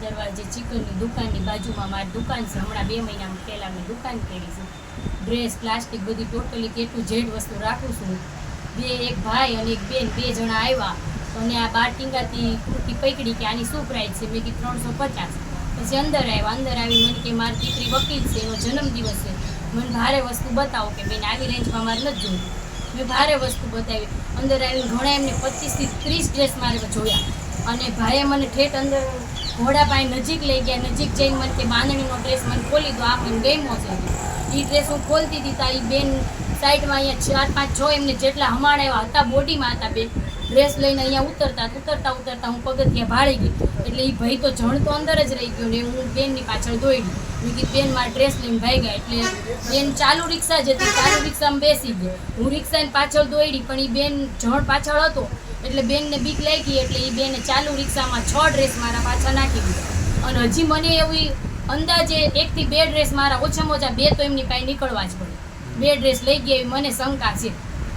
દરવાજે ચિકનની દુકાનની બાજુમાં મારી દુકાન છે. હમણાં બે મહિના પહેલાં મેં દુકાન કરી છે. ડ્રેસ, પ્લાસ્ટિક બધી ટોટલી કેટલું જેડ વસ્તુ રાખું છું. બે, એક ભાઈ અને એક બેન, બે જણા આવ્યા. અને આ બાર ટીંગાથી કુર્તી પકડી કે આની શું પ્રાઇસ છે? મેં કીધું ત્રણસો પચાસ. પછી અંદર આવ્યા. અંદર આવી મને કે મારી દીકરી વકીલ છે, એનો જન્મદિવસ છે. મને ભારે વસ્તુ બતાવો કે બેન, આવી રેન્જમાં મારે નથી જોયું મેં ભારે વસ્તુ બતાવી. અંદર આવીને ઘણા એમને પચીસથી ત્રીસ ડ્રેસ મારે જોયા. અને ભાઈએ મને ઠેઠ અંદર ઘોડા પાસે નજીક લઈ ગયા, નજીક જઈને મને કે બાંધણીનો ડ્રેસ મને ખોલી દો આ મને ગેમો છે. એ ડ્રેસ હું ખોલતી હતી, તારી બેન સાઈડમાં અહીંયા ચાર પાંચ છ એમને જેટલા હમાણ એવા હતા, બોડીમાં હતા બે ડ્રેસ લઈને અહીંયા ઉતરતા ઉતરતા ઉતરતા હું પગથિયા ભાળી ગઈ. એટલે એ ભાઈ તો જણ તો અંદર જ રહી ગયો ને હું બેનની પાછળ દોડી. મેં કીધું, બેન, મારા ડ્રેસ લઈને ભાઈ ગયા એટલે બેન ચાલુ રિક્ષા જ હતી, ચાલુ રિક્ષામાં બેસી ગઈ. હું રિક્ષાની પાછળ દોડી, પણ એ બેન જણ પાછળ હતો. એટલે બેનને બીક લાગી, એટલે એ બેને ચાલુ રિક્ષામાં છ ડ્રેસ મારા પાછા નાખી દીધા. અને હજી મને એવી અંદાજે એકથી બે ડ્રેસ મારા ઓછામાં ઓછા બે તો એમની પાસે નીકળવા જ પડે. બે ડ્રેસ લઈ ગયા મને શંકા છે.